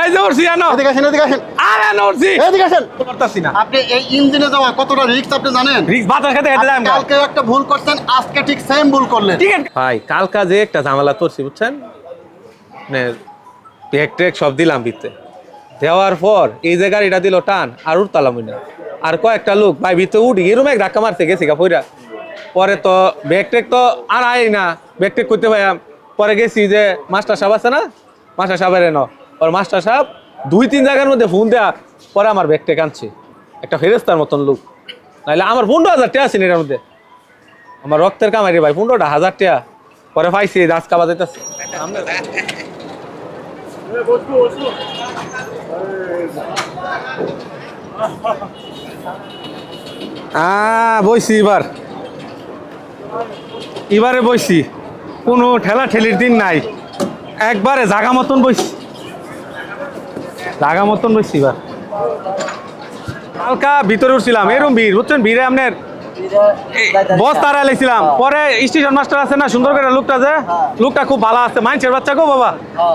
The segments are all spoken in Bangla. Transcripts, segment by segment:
এই যে উঠছি জানো এদিকে আসেন এদিকে আসেন। আরে না উঠছি এদিকে আসেন। করতেছি না। আপনি এই ইঞ্জিনে যাওয়া কতটা রিস্ক আপনি জানেন? রিক্স বাতাস খেতে খেতে আমরা কালকে একটা ভুল করছেন আজকে ঠিক সেম ভুল করলেন। ঠিক আছে। ভাই কালকা যে একটা ঝামেলা করছি বুঝছেন? মানে ব্যাগ ট্রেক সব দিলাম ভিতরে। দেওয়ার পর এই যে গাড়িটা দিল টান আর উঠতালাম না। আর কয়েকটা লোক ভাই ভিতরে উঠি এরম এক ধাক্কা মারতে গেছি গা পইরা। পরে তো ব্যাগ ট্রেক তো আর আয় না। ব্যাগ ট্রেক করতে ভাই পরে গেছি যে মাস্টার সাহেব আছে না? মাস্টার সাহেবের এনো। ওর মাস্টার সাহেব দুই, তিন জায়গার মধ্যে ফোন দেয়া, পরে আমার ব্যাগ কাঁদছে। একটা ফেরেস্তার মতন লোক। নাহলে আমার পনেরো হাজার টাকা আছে এটার মধ্যে? আমার রক্তের কামারি ভাই, পনেরোটা হাজার টাকা। পরে পাইছি রাজ কাবা যাইতেছে। আহ বইছি এবার। এবারে বইছি। কোনো ঠেলা ঠেলির দিন নাই। একবারে জাগা মতন বইছি। জাগা মতন বইছি এবার। হালকা ভিতরে উঠছিলাম এরম ভিড় বুঝছেন? ভিড়ে আপনার বস তারা লেছিলাম পরে স্টেশন মাস্টার আছে না সুন্দর করে লোকটা যে লোকটা খুব ভালো আছে। মাইন্সের বাচ্চা গো বাবা।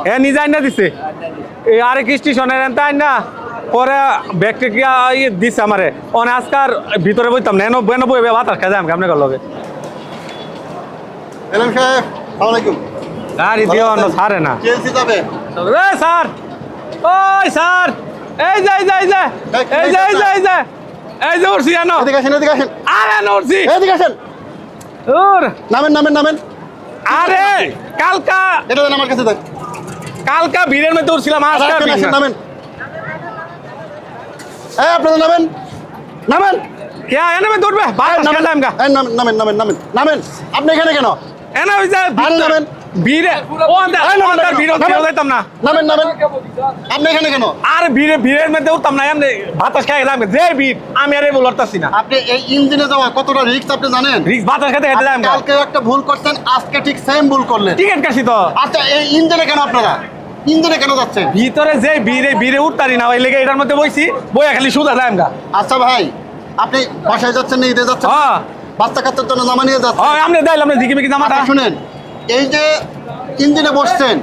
হ্যাঁ। নিজে আইনা দিছে। এই আরেক স্টেশনের এনতে আইনা পরে ব্যাকটেরিয়া ইয়ে দিছে আমারে। অনে আজকার ভিতরে বইতাম না এনো বেনো বই ভাত আর খাই আমি আপনার লগে। সাহেব সালাম আলাইকুম। গাড়ি দিও না। চেলসি যাবে? এ স্যার! ওই স্যার এই যে এই যে এই যে এই যে এই যে এই যে এই যে উঠছি জানো এদিকে আসেন এদিকে আসেন। আরে উঠছি এদিকে আসেন। ওর নামেন নামেন নামেন। আরে কালকা এটা দেন আমার কাছে দেন। কালকা ভিড়ের মধ্যে উঠছিলাম আজকে আসেন, নামেন। এই আপনারা নামেন। নামেন। কে এনে মে দৌড়বে বাস নামেন নামেন নামেন নামেন নামেন নামেন। আপনি এখানে কেন? এনে ওই যে নামেন। ভিড়ে ও আন্দার এই, ও নামেন, আন্দার ভিড় নামেন। যাইতাম না। নামেন নামেন আপনি এখানে কেন? আর ভিড়ে ভিড়ের মধ্যে উঠতাম না বাতাস খাই যে ভিড় আমি আর বলতাছি না। আপনি এই ইঞ্জিনে যাওয়া কতটা রিস্ক আপনি জানেন? রিক্স বাতাস খেতে খেতে যাই কালকে একটা ভুল করছেন আজকে ঠিক সেম ভুল করলেন। টিকিট কাটছি তো। আচ্ছা এই ইঞ্জিনে কেন আপনারা? ইঞ্জিনে কেন যাচ্ছেন? ভিতরে যে ভিড়ে ভিড়ে উঠতারি না ওই লেগে এটার মধ্যে বইছি বইয়া খালি সুদা গা। আচ্ছা ভাই আপনি বাসায় যাচ্ছেন না ঈদে যাচ্ছেন? হ্যাঁ। বাচ্চা কাচ্চার জন্য জামা নিয়ে যাচ্ছেন? হ্যাঁ আপনি দাইলাম না দিকে জামাটা। আচ্ছা, শুনেন। এই যে ইঞ্জিনে বসছেন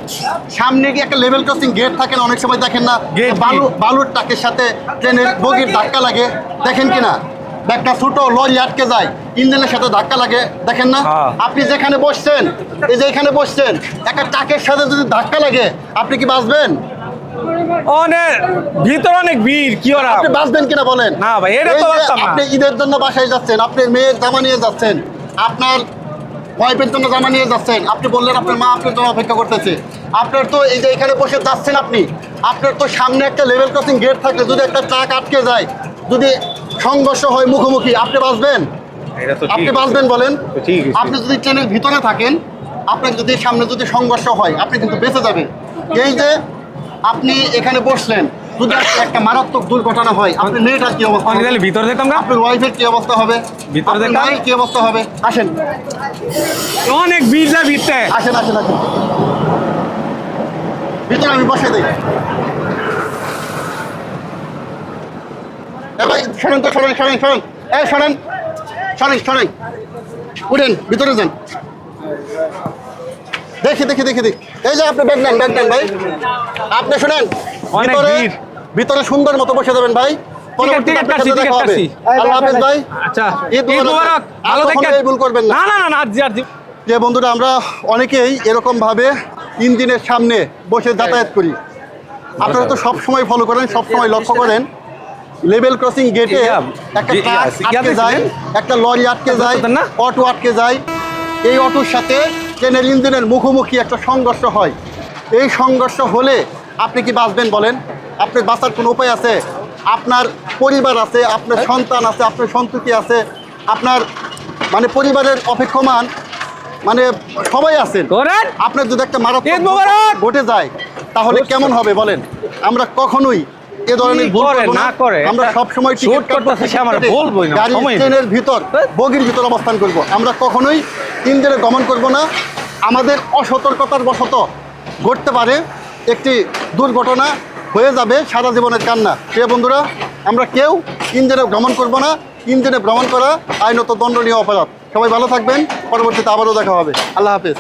সামনে কি একটা লেভেল ক্রসিং গেট থাকেন অনেক সময় দেখেন না বালু বালুর টাকের সাথে ট্রেনের বগির ধাক্কা লাগে। দেখেন কিনা? একটা ছোট লরি আটকে যায় ইঞ্জিনের সাথে ধাক্কা লাগে। দেখেন না? হ্যাঁ। আপনি যেখানে বসছেন এই যে এখানে বসছেন একটা টাকের সাথে যদি ধাক্কা লাগে আপনি কি বাঁচবেন? অনেক ভিতর অনেক ভিড় কি ওরা আপনি বাঁচবেন কিনা বলেন? না ভাই, এটা তো যে বাঁচতাম না। আপনি ঈদের জন্য বাসায় যাচ্ছেন আপনি মেয়ের জামা নিয়ে যাচ্ছেন আপনার ওয়াইফের জন্য জামা নিয়ে যাচ্ছেন। আপনি বললেন আপনার মা আপনার জন্য অপেক্ষা করতেছে। আপনার তো এই যে এখানে বসে যাচ্ছেন আপনি আপনার তো সামনে একটা লেভেল ক্রসিং গেট থাকলে যদি একটা ট্রাক আটকে যায় যদি সংঘর্ষ হয় মুখোমুখি আপনি বাঁচবেন? আপনি বাঁচবেন বলেন। আপনি যদি ট্রেনের ভিতরে থাকেন আপনার যদি সামনে যদি সংঘর্ষ হয় আপনি কিন্তু বেঁচে যাবেন। এই যে আপনি এখানে বসলেন যদি একটা- মারাত্মক দুর্ঘটনা হয়। আপনার মেয়েটার কি অবস্থা হবে? তাহলে ভিতরে যেতাম না আপনার ওয়াইফের কি অবস্থা হবে? ভিতরে যেতাম? কি অবস্থা হবে? আসেন। অনেক ভিড় ভিড়তে। আসেন আসেন আসেন। ভিতরে আমি বসে দিই ভাই শোনেন তো শোনেন শোনেন শোনেন এই শোনেন শোনেন শোনেন উঠেন ভিতরে যান। দেখি দেখি দেখি দেখি। এই যে আপনি ব্যাগ নেন ব্যাগ নেন ভাই। আপনি শোনেন অনেক ভিড়। ভিতরে সুন্দর মতো বসে যাবেন ভাই। আচ্ছা যে বন্ধুরা আমরা অনেকেই এরকমভাবে ইঞ্জিনের সামনে বসে যাতায়াত করি। আপনারা তো সব সময় ফলো করেন সব সময় লক্ষ্য করেন। লেভেল ক্রসিং গেটে একটা ট্রাক আটকে যায় একটা লরি আটকে যায় না? অটো আটকে যায়। এই অটোর সাথে ট্রেনের ইঞ্জিনের মুখোমুখি একটা সংঘর্ষ হয়। এই সংঘর্ষ হলে আপনি কি বাঁচবেন বলেন? আপনি বাঁচার কোনো উপায় আছে? আপনার পরিবার আছে আপনার সন্তান আছে আপনার সন্ততি আছে আপনার মানে পরিবারের অপেক্ষমান মানে সবাই আছেন। করেন। আপনার যদি একটা মারাত্মক ঘটে যায় তাহলে কেমন হবে বলেন? আমরা কখনোই এ ধরনের ভুল না। করে? আমরা একটা সব সময় করতেছে সে আমার বলবোই না, গাড়ি ট্রেনের ভিতর বগির ভিতর অবস্থান করব। আমরা কখনোই ইঞ্জিনে গমন করব না। আমাদের অসতর্কতার বশত ঘটতে পারে একটি দুর্ঘটনা। হয়ে যাবে সারা জীবনের কান্না। প্রিয় বন্ধুরা, আমরা কেউ ইঞ্জিনে ভ্রমণ করব না ইঞ্জিনে ভ্রমণ করা আইনত দণ্ডনীয় অপরাধ। সবাই ভালো থাকবেন, পরবর্তীতে আবারও দেখা হবে। আল্লাহ হাফেজ।